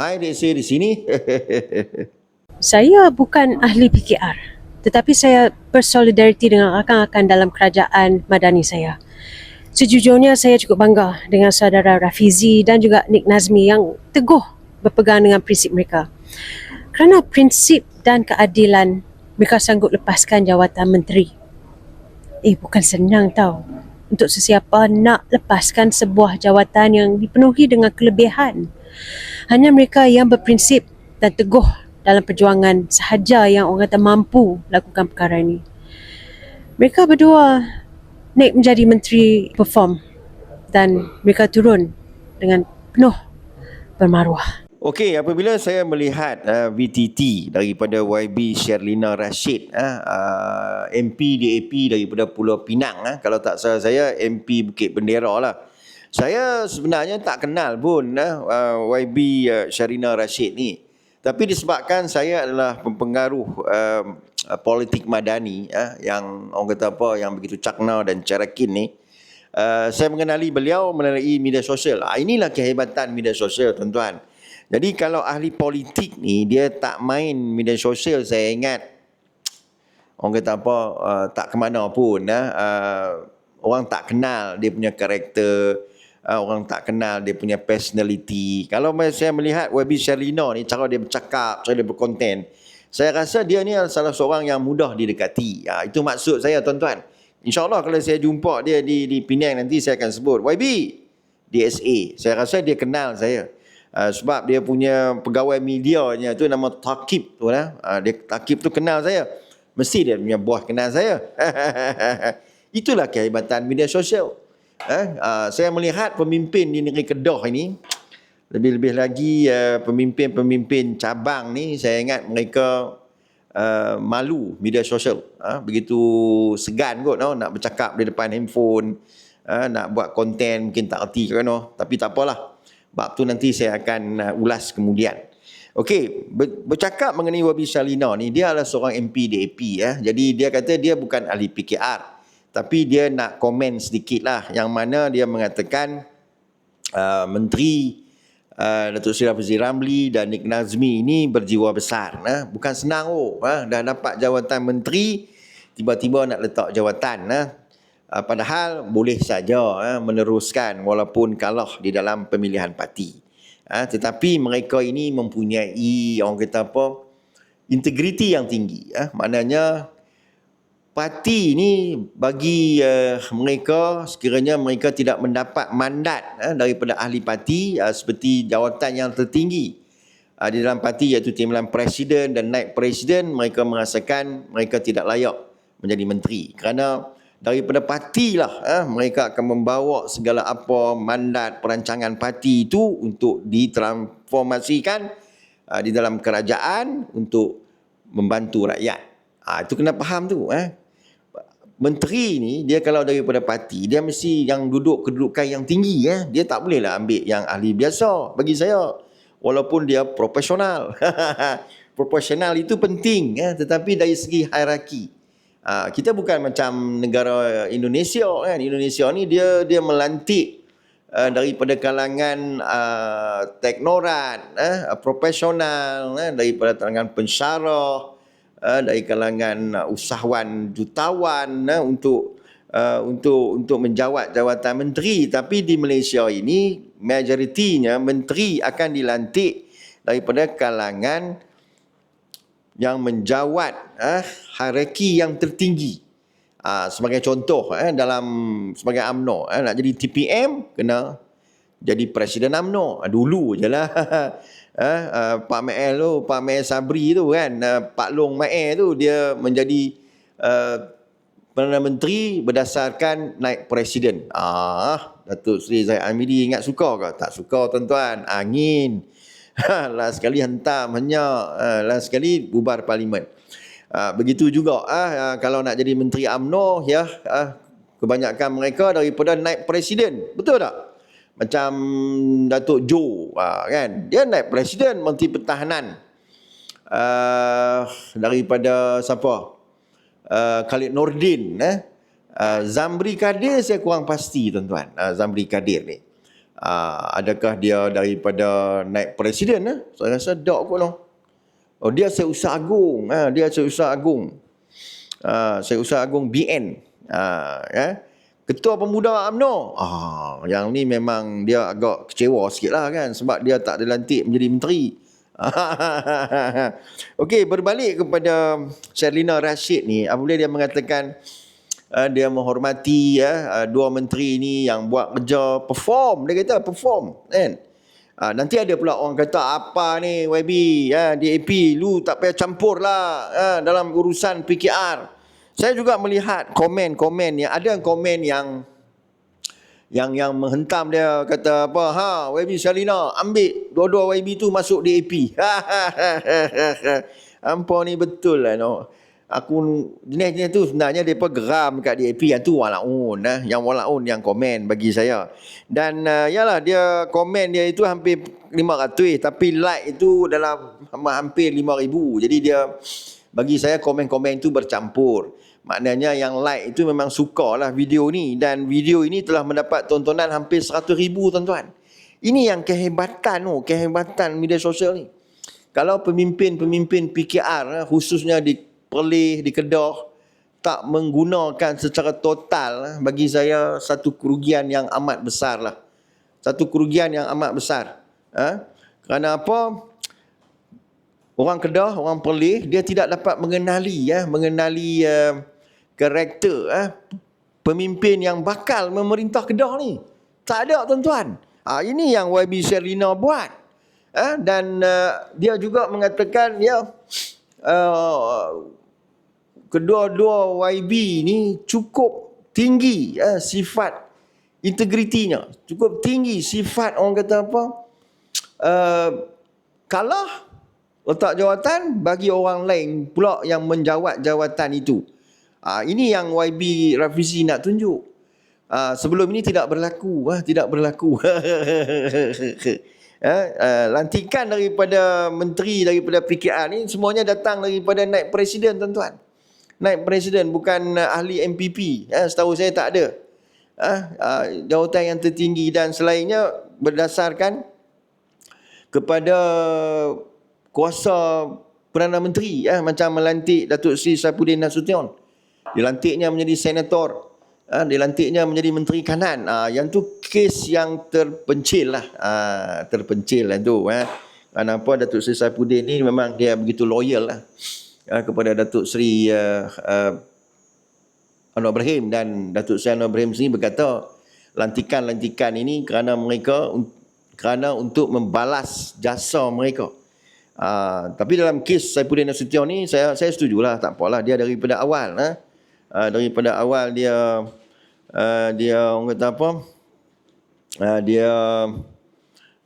Hai saya di sini. Saya bukan ahli PKR, tetapi saya bersolidariti dengan rakan-rakan dalam kerajaan madani saya. Sejujurnya saya cukup bangga dengan saudara Rafizi dan juga Nik Nazmi yang teguh berpegang dengan prinsip mereka. Kerana prinsip dan keadilan, mereka sanggup lepaskan jawatan menteri. Eh, bukan senang tau. Untuk sesiapa nak lepaskan sebuah jawatan yang dipenuhi dengan kelebihan. Hanya mereka yang berprinsip dan teguh dalam perjuangan sahaja yang orang kata mampu lakukan perkara ini. Mereka berdua naik menjadi menteri perform dan mereka turun dengan penuh bermaruah. Okey, apabila saya melihat uh, VTT daripada YB Sherlina Rashid, uh, uh, MP DAP daripada Pulau Pinang, uh, kalau tak salah saya MP Bukit Bendera lah. Saya sebenarnya tak kenal pun uh, YB uh, Sherlina Rashid ni. Tapi disebabkan saya adalah pempengaruh uh, politik madani uh, yang orang kata apa yang begitu cakna dan cerakin ni, uh, saya mengenali beliau melalui media sosial. Uh, inilah kehebatan media sosial tuan-tuan. Jadi kalau ahli politik ni dia tak main media sosial saya ingat orang kata apa uh, tak ke mana pun uh, uh, orang tak kenal dia punya karakter uh, orang tak kenal dia punya personality. Kalau saya melihat Webby Sherlina ni cara dia bercakap, cara dia berkonten, saya rasa dia ni salah seorang yang mudah didekati. Uh, itu maksud saya tuan-tuan. InsyaAllah kalau saya jumpa dia di di Penang nanti saya akan sebut YB DSA. Saya rasa dia kenal saya. Uh, sebab dia punya pegawai medianya tu nama Takib tu lah. Uh, dia Takib tu kenal saya. Mesti dia punya buah kenal saya. Itulah kehebatan media sosial. Eh, uh, saya melihat pemimpin di negeri Kedah ini lebih-lebih lagi uh, pemimpin-pemimpin cabang ni saya ingat mereka uh, malu media sosial uh, begitu segan kot no? nak bercakap di depan handphone uh, nak buat konten mungkin tak erti kan no? tapi tak apalah bab tu nanti saya akan uh, ulas kemudian Okey, bercakap mengenai Wabi Salina ni, dia adalah seorang MP DAP. Ya. Jadi dia kata dia bukan ahli PKR. Tapi dia nak komen sedikit lah yang mana dia mengatakan uh, Menteri uh, Datuk Seri Rafizi Ramli dan Nik Nazmi ini berjiwa besar. Nah. Bukan senang oh, uh, dah dapat jawatan menteri, tiba-tiba nak letak jawatan. Nah. Uh, padahal boleh saja uh, meneruskan walaupun kalah di dalam pemilihan parti. Uh, tetapi mereka ini mempunyai orang kata apa, integriti yang tinggi. Uh, maknanya parti ini bagi uh, mereka sekiranya mereka tidak mendapat mandat uh, daripada ahli parti uh, seperti jawatan yang tertinggi di dalam parti iaitu timbalan presiden dan naik presiden mereka merasakan mereka tidak layak menjadi menteri kerana daripada parti lah uh, mereka akan membawa segala apa mandat perancangan parti itu untuk ditransformasikan uh, di dalam kerajaan untuk membantu rakyat. Ah itu kena faham tu eh menteri ni dia kalau daripada parti dia mesti yang duduk kedudukan yang tinggi ya dia tak boleh lah ambil yang ahli biasa bagi saya. Walaupun dia profesional. Profesional itu penting ya tetapi dari segi hierarki ha, kita bukan macam negara Indonesia kan? Indonesia ni dia dia melantik uh, daripada kalangan uh, teknorat uh, profesional uh, daripada kalangan pensyarah uh, dari kalangan usahawan jutawan uh, untuk uh, untuk untuk menjawat jawatan menteri. Tapi di Malaysia ini majoritinya menteri akan dilantik daripada kalangan yang menjawat uh, hierarki yang tertinggi uh, sebagai contoh uh, dalam sebagai UMNO uh, nak jadi TPM kena jadi presiden UMNO uh, dulu je lah eh, uh, Pak Mael tu, Pak Mael Sabri tu kan, uh, Pak Long Mael tu dia menjadi uh, Perdana Menteri berdasarkan naik presiden. Ah, Datuk Seri Zaid Amidi ingat suka ke? Tak suka tuan-tuan. Angin. last sekali hentam hanya uh, last sekali bubar parlimen. Uh, begitu juga ah uh, kalau nak jadi menteri AMNO ya uh, kebanyakan mereka daripada naik presiden. Betul tak? macam Datuk Jo ha, kan dia naik presiden menteri pertahanan uh, daripada siapa uh, Khalid Nordin eh uh, Zamri Kadir saya kurang pasti tuan-tuan uh, Zamri Kadir ni Uh, adakah dia daripada naik presiden? Eh? Saya rasa tak kot noh. Oh dia seusaha agung, ha, dia seusaha agung. Uh, seusaha agung BN. Uh, ya. Ketua Pemuda UMNO. Ah, yang ni memang dia agak kecewa sikit lah kan sebab dia tak dilantik menjadi menteri. Okey, berbalik kepada Sherlina Rashid ni, apabila dia mengatakan uh, dia menghormati ya dua menteri ni yang buat kerja perform, dia kata perform kan. Nanti ada pula orang kata apa ni YB? Ya DAP lu tak payah campur lah uh, dalam urusan PKR. Saya juga melihat komen-komen yang ada komen yang yang yang menghentam dia kata apa ha YB Shalina ambil dua-dua YB tu masuk DAP hampa ni betul lah no aku jenis-jenis tu sebenarnya depa geram kat DAP yang tu walaun eh yang walaun yang komen bagi saya. Dan uh, yalah dia komen dia itu hampir 500 tapi like itu dalam hampir 5000 jadi dia bagi saya komen-komen itu bercampur. Maknanya yang like itu memang suka lah video ni. Dan video ini telah mendapat tontonan hampir 100 ribu tuan-tuan. Ini yang kehebatan oh, kehebatan media sosial ni. Kalau pemimpin-pemimpin PKR khususnya di Perlis, di Kedah tak menggunakan secara total bagi saya satu kerugian yang amat besar lah. Satu kerugian yang amat besar. Ha? Kerana apa? Orang Kedah, orang Perlis, dia tidak dapat mengenali ya, mengenali uh, karakter uh, pemimpin yang bakal memerintah Kedah ni. Tak ada tuan-tuan. Ha, ini yang YB Sherina buat. Uh, dan uh, dia juga mengatakan ya uh, kedua-dua YB ni cukup tinggi uh, sifat integritinya. Cukup tinggi sifat orang kata apa? Uh, kalah letak jawatan bagi orang lain pula yang menjawat jawatan itu. Ha, ini yang YB Rafizi nak tunjuk. Ha, sebelum ini tidak berlaku. Ha, tidak berlaku. ha, ha, lantikan daripada menteri daripada PKR ni semuanya datang daripada naik presiden tuan-tuan. Naik presiden bukan ahli MPP. Ha, setahu saya tak ada. Ha, ha, jawatan yang tertinggi dan selainnya berdasarkan kepada kuasa Perdana Menteri eh, macam melantik Datuk Seri Saifuddin Nasution. Dilantiknya menjadi senator. Eh, dilantiknya menjadi Menteri Kanan. Ah, yang tu kes yang terpencil lah. Ah, terpencil lah tu. Eh. Kenapa Datuk Seri Saifuddin ni memang dia begitu loyal lah. Eh, kepada Datuk Seri uh, uh, Anwar Ibrahim dan Datuk Seri Anwar Ibrahim sendiri berkata lantikan-lantikan ini kerana mereka kerana untuk membalas jasa mereka. Uh, tapi dalam kes Saifuddin Nasution ni saya saya setujulah tak apalah dia daripada awal ha? uh, daripada awal dia uh, dia orang kata apa? Uh, dia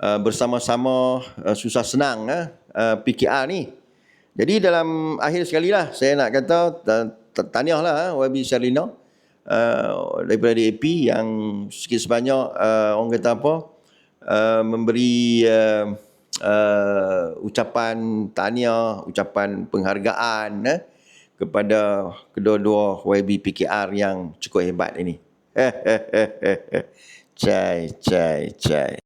uh, bersama-sama uh, susah senang uh, PKR ni. Jadi dalam akhir sekali lah saya nak kata tahniah lah uh, YB Shalina uh, daripada DAP yang sikit sebanyak uh, orang kata apa? Uh, memberi uh, uh, ucapan tahniah, ucapan penghargaan eh, kepada kedua-dua YB PKR yang cukup hebat ini. 嘿嘿嘿嘿嘿在在在